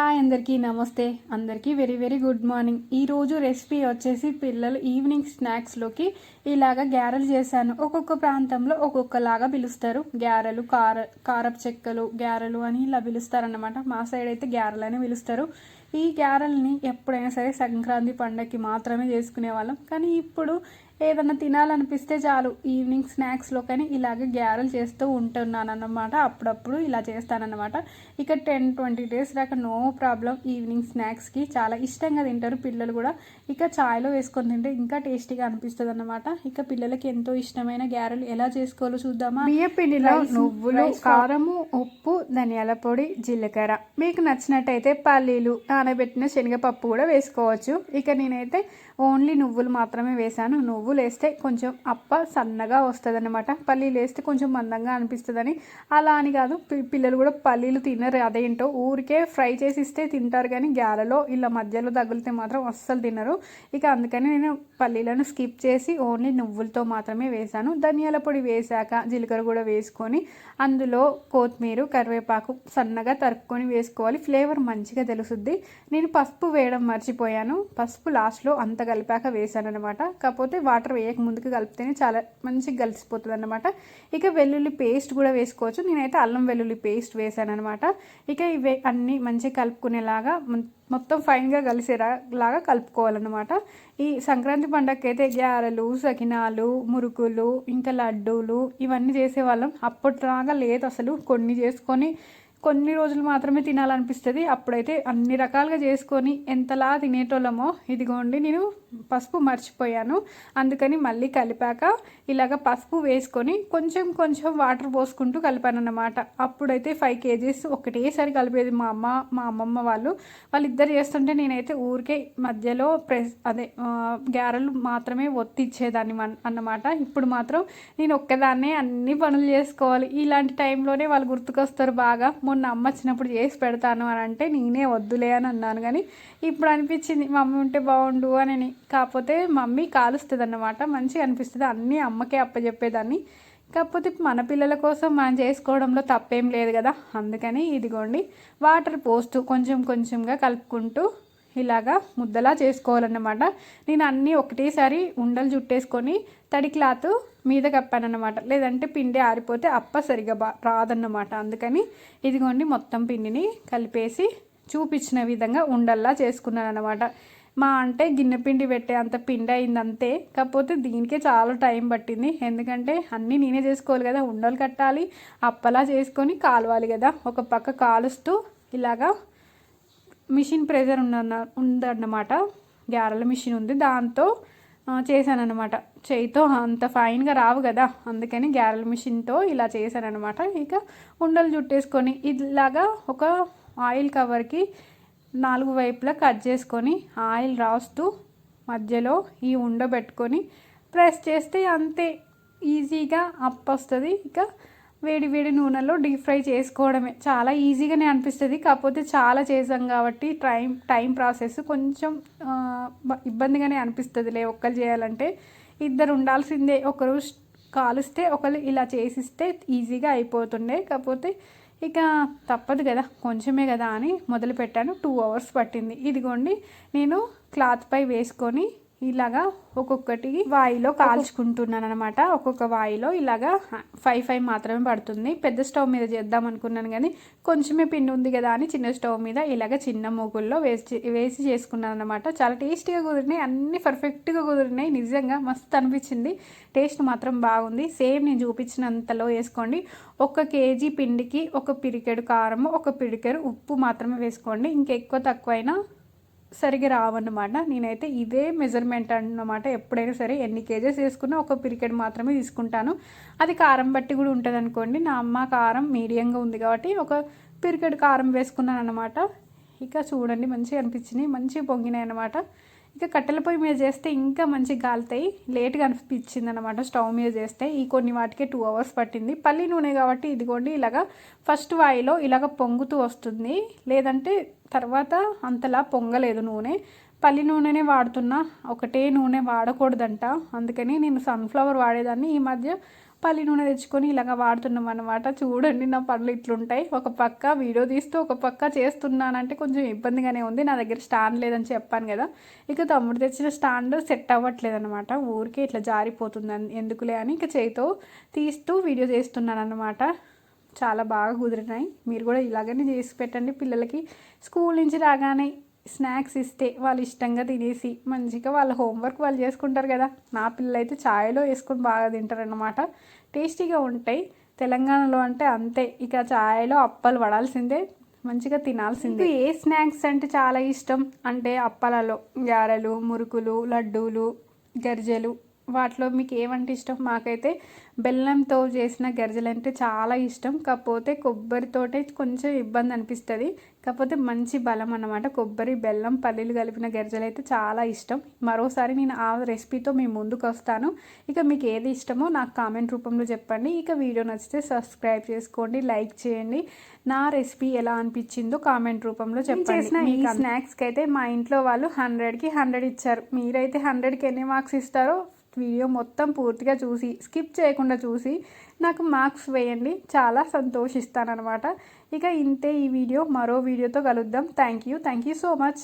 Hi అందరికీ నమస్తే. అందరికీ వెరీ వెరీ గుడ్ మార్నింగ్. ఈరోజు రెసిపీ వచ్చేసి పిల్లలు ఈవినింగ్ స్నాక్స్లోకి ఇలాగ గ్యారెలు చేశాను. ఒక్కొక్క ప్రాంతంలో ఒక్కొక్కలాగా పిలుస్తారు. గ్యారెలు కార కారపు చెక్కలు గ్యారెలు అని ఇలా పిలుస్తారన్నమాట. మా సైడ్ అయితే గ్యారెలు అని పిలుస్తారు. ఈ గ్యారెల్ని ఎప్పుడైనా సరే సంక్రాంతి పండగకి మాత్రమే చేసుకునే వాళ్ళం కానీ ఇప్పుడు ఏదన్నా తినాలనిపిస్తే చాలు ఈవినింగ్ స్నాక్స్లో కానీ ఇలాగ గ్యారెలు చేస్తూ ఉంటున్నాను అన్నమాట అప్పుడప్పుడు ఇలా చేస్తానన్నమాట. ఇక టెన్ ట్వంటీ డేస్ దాకా నో ప్రాబ్లం ఈవినింగ్ స్నాక్స్కి చాలా ఇష్టంగా తింటారు పిల్లలు కూడా. ఇక చాయ్లో వేసుకొని తింటే ఇంకా టేస్టీగా అనిపిస్తుంది అన్నమాట ఇక పిల్లలకి ఎంతో ఇష్టమైన గ్యారెలు ఎలా చేసుకోవాలో చూద్దామా? బియ్య పిండిలో నువ్వులు కారము ఉప్పు ధనియాల పొడి జీలకర్ర. మీకు నచ్చినట్టయితే పల్లీలు నానబెట్టిన శనగపప్పు కూడా వేసుకోవచ్చు. ఇక నేనైతే ఓన్లీ నువ్వులు మాత్రమే వేశాను. నువ్వులు వేస్తే కొంచెం అప్ప సన్నగా వస్తుంది అనమాట పల్లీలు వేస్తే కొంచెం మందంగా అనిపిస్తుందని. అలా అని కాదు పిల్లలు కూడా పల్లీలు తినరు. అదేంటో ఊరికే ఫ్రై చేసి ఇస్తే తింటారు కానీ గ్యాలలో ఇలా మధ్యలో తగిలితే మాత్రం అస్సలు తినరు. ఇక అందుకని నేను పల్లీలను స్కిప్ చేసి ఓన్లీ నువ్వులతో మాత్రమే వేశాను ధనియాల పొడి వేశాక జీలకర్ర కూడా వేసుకొని అందులో కొత్తిమీర కరివేపాకు సన్నగా తరుక్కొని వేసుకోవాలి. ఫ్లేవర్ మంచిగా తెలుసుద్ది. నేను పసుపు వేయడం మర్చిపోయాను. పసుపు లాస్ట్లో అంత కలిపాక వేశాను అనమాట కాకపోతే వాటర్ వేయక ముందుకు కలిపితేనే చాలా మంచిగా కలిసిపోతుంది అనమాట ఇక వెల్లుల్లి పేస్ట్ కూడా వేసుకోవచ్చు. నేనైతే అల్లం వెల్లుల్లి పేస్ట్ వేసాను అనమాట ఇక ఇవే అన్నీ మంచిగా కలుపుకునేలాగా మొత్తం ఫైన్గా కలిసేలాగా కలుపుకోవాలన్నమాట. ఈ సంక్రాంతి పండగకి అయితే గ్యారెలు సకినాలు మురుకులు ఇంకా లడ్డూలు ఇవన్నీ చేసేవాళ్ళం. అప్పటిలాగా లేదు అసలు. కొన్ని చేసుకొని కొన్ని రోజులు మాత్రమే తినాలనిపిస్తుంది. అప్పుడైతే అన్ని రకాలుగా చేసుకొని ఎంతలా తినేటోళ్ళమో ఇదిగోండి నేను పసుపు మర్చిపోయాను. అందుకని మళ్ళీ కలిపాక ఇలాగ పసుపు వేసుకొని కొంచెం కొంచెం వాటర్ పోసుకుంటూ కలిపాను అన్నమాట అప్పుడైతే ఫైవ్ కేజీస్ ఒకటేసారి కలిపేది మా అమ్మ మా అమ్మమ్మ వాళ్ళు. వాళ్ళిద్దరు చేస్తుంటే నేనైతే ఊరికే మధ్యలో ప్రెస్ అదే గ్యారెలు మాత్రమే ఒత్తిచ్చేదాన్ని అన్నమాట. ఇప్పుడు మాత్రం నేను ఒక్కదాన్నే అన్ని పనులు చేసుకోవాలి. ఇలాంటి టైంలోనే వాళ్ళు గుర్తుకొస్తారు బాగా. మొన్న అమ్మ వచ్చినప్పుడు చేసి పెడతాను అని అంటే నేనే వద్దులే అని అన్నాను. కానీ ఇప్పుడు అనిపించింది మమ్మీ ఉంటే బాగుండు అని కాకపోతే మమ్మీ కాలుస్తుంది అన్నమాట మంచిగా అనిపిస్తుంది. అన్నీ అమ్మకే అప్పచెప్పేదాన్ని కాకపోతే మన పిల్లల కోసం మనం చేసుకోవడంలో తప్పేం లేదు కదా. అందుకని ఇదిగోండి వాటర్ పోస్తూ కొంచెం కొంచెంగా కలుపుకుంటూ ఇలాగా ముద్దలా చేసుకోవాలన్నమాట. నేను అన్నీ ఒకటేసారి ఉండలు చుట్టేసుకొని తడి క్లాత్ మీద కప్పానన్నమాట. లేదంటే పిండి ఆరిపోతే అప్ప సరిగా బా రాదన్నమాట. అందుకని ఇదిగోండి మొత్తం పిండిని కలిపేసి చూపించిన విధంగా ఉండల్లా చేసుకున్నాను అనమాట మా అంటే గిన్నె పిండి పెట్టే అంత పిండి అయింది అంతే కాకపోతే దీనికే చాలా టైం పట్టింది. ఎందుకంటే అన్నీ నేనే చేసుకోవాలి కదా. ఉండలు కట్టాలి అప్పలా చేసుకొని కాలవాలి కదా. ఒక పక్క కాలుస్తూ ఇలాగా మిషన్ ప్రెజర్ ఉన్న ఉందన్నమాట. గ్యారెల మిషన్ ఉంది. దాంతో చేశానన్నమాట. చేయితో అంత ఫైన్గా రావు కదా. అందుకని గ్యారెల మిషన్తో ఇలా చేశాను అనమాట ఇక ఉండలు చుట్టేసుకొని ఇలాగా ఒక ఆయిల్ కవర్కి నాలుగు వైపులా కట్ చేసుకొని ఆయిల్ రాస్తూ మధ్యలో ఈ ఉండ పెట్టుకొని ప్రెస్ చేస్తే అంతే. ఈజీగా అప్ వస్తుంది. ఇక వేడి వేడి నూనెలో డీప్ ఫ్రై చేసుకోవడమే. చాలా ఈజీగానే అనిపిస్తుంది. కాకపోతే చాలా చేసాం కాబట్టి టైం టైం ప్రాసెస్ కొంచెం ఇబ్బందిగానే అనిపిస్తుందిలే ఒక్కరు చేయాలంటే. ఇద్దరు ఉండాల్సిందే. ఒకరు కాలుస్తే ఒకరు ఇలా చేసిస్తే ఈజీగా అయిపోతుండే. కాకపోతే ఇక తప్పదు కదా. కొంచెమే కదా అని మొదలుపెట్టాను. టూ అవర్స్ పట్టింది. ఇదిగోండి నేను క్లాత్పై వేసుకొని ఇలాగా ఒక్కొక్కటి వాయిలో కాల్చుకుంటున్నాను అనమాట ఒక్కొక్క వాయిలో ఇలాగా ఫైవ్ ఫైవ్ మాత్రమే పడుతుంది. పెద్ద స్టవ్ మీద చేద్దాం అనుకున్నాను కానీ కొంచెమే పిండి ఉంది కదా అని చిన్న స్టవ్ మీద ఇలాగ చిన్న మూగుల్లో వేసి వేసి చేసుకున్నాను అనమాట చాలా టేస్టీగా కుదిరినాయి. అన్ని పర్ఫెక్ట్గా కుదిరినాయి. నిజంగా మస్తు అనిపించింది. టేస్ట్ మాత్రం బాగుంది. సేమ్ నేను చూపించినంతలో వేసుకోండి. ఒక కేజీ పిండికి ఒక పిరికెడు కారము ఒక పిరికెడు ఉప్పు మాత్రమే వేసుకోండి. ఇంకెక్కువ తక్కువైనా సరిగా రావన్నమాట. నేనైతే ఇదే మెజర్మెంట్ అన్నమాట. ఎప్పుడైనా సరే ఎన్ని కేజెస్ వేసుకున్నా ఒక పిరికెడ్ మాత్రమే తీసుకుంటాను. అది కారం బట్టి కూడా ఉంటుంది అనుకోండి నా అమ్మ కారం మీడియంగా ఉంది కాబట్టి ఒక పిరికెడ్ కారం వేసుకున్నాను అనమాట ఇక చూడండి మంచిగా అనిపించినాయి. మంచిగా పొంగినాయి అనమాట ఇక కట్టెల పొయ్యి మీద చేస్తే ఇంకా మంచిగా కాలుతాయి లేట్గా అనిపించింది అనమాట స్టవ్ మీద చేస్తే. ఈ కొన్ని వాటికే టూ అవర్స్ పట్టింది. పల్లి నూనె కాబట్టి ఇదిగోండి ఇలాగా ఫస్ట్ వాయిలో ఇలాగ పొంగుతూ వస్తుంది. లేదంటే తర్వాత అంతలా పొంగలేదు నూనె. పల్లి నూనెనే వాడుతున్నా. ఒకటే నూనె వాడకూడదంట. అందుకని నేను సన్ఫ్లవర్ వాడేదాన్ని. ఈ మధ్య పల్లి నూనె తెచ్చుకొని ఇలాగ వాడుతున్నాం అనమాట చూడండి నా పనులు ఇట్లుంటాయి. ఒక పక్క వీడియో తీస్తూ ఒక పక్క చేస్తున్నానంటే కొంచెం ఇబ్బందిగానే ఉంది. నా దగ్గర స్టాండ్ లేదని చెప్పాను కదా. ఇక తమ్ముడు తెచ్చిన స్టాండ్ సెట్ అవ్వట్లేదు అనమాట ఊరికే ఇట్లా జారిపోతుంది అని- ఎందుకులే అని ఇక చేతితో తీస్తూ వీడియో చేస్తున్నాను అనమాట చాలా బాగా కుదిరినాయి. మీరు కూడా ఇలాగనే చేసి పెట్టండి పిల్లలకి. స్కూల్ నుంచి రాగానే స్నాక్స్ ఇస్తే వాళ్ళు ఇష్టంగా తినేసి మంచిగా వాళ్ళ హోంవర్క్ వాళ్ళు చేసుకుంటారు కదా. నా పిల్లలు అయితే ఛాయ్లో వేసుకొని బాగా తింటారనమాట టేస్టీగా ఉంటాయి. తెలంగాణలో అంటే అంతే. ఇక ఛాయ్లో అప్పలు పడాల్సిందే మంచిగా తినాల్సిందే. ఏ స్నాక్స్ అంటే చాలా ఇష్టం? అంటే అప్పలలో గారెలు మురుకులు లడ్డూలు గరిజెలు. వాటిలో మీకు ఏమంటే ఇష్టం? మాకైతే బెల్లంతో చేసిన గరిజెలు అంటే చాలా ఇష్టం. కాకపోతే కొబ్బరితోటే కొంచెం ఇబ్బంది అనిపిస్తుంది. కాకపోతే మంచి బలం అన్నమాట. కొబ్బరి బెల్లం పల్లీలు కలిపిన గరిజెలు అయితే చాలా ఇష్టం. మరోసారి నేను ఆ రెసిపీతో మీ ముందుకు వస్తాను. ఇక మీకు ఏది ఇష్టమో నాకు కామెంట్ రూపంలో చెప్పండి. ఇక వీడియో నచ్చితే సబ్స్క్రైబ్ చేసుకోండి లైక్ చేయండి. నా రెసిపీ ఎలా అనిపించిందో కామెంట్ రూపంలో చెప్పండి. ఈ స్నాక్స్కి అయితే మా ఇంట్లో వాళ్ళు హండ్రెడ్కి హండ్రెడ్ ఇచ్చారు. మీరైతే హండ్రెడ్కి ఎన్ని మార్క్స్ ఇస్తారో వీడియో మొత్తం పూర్తిగా చూసి స్కిప్ చేయకుండా చూసి నాకు మార్క్స్ వేయండి. చాలా సంతోషిస్తానన్నమాట. ఇక ఇంతే ఈ వీడియో. మరో వీడియోతో కలుద్దాం. Thank you. Thank you so much.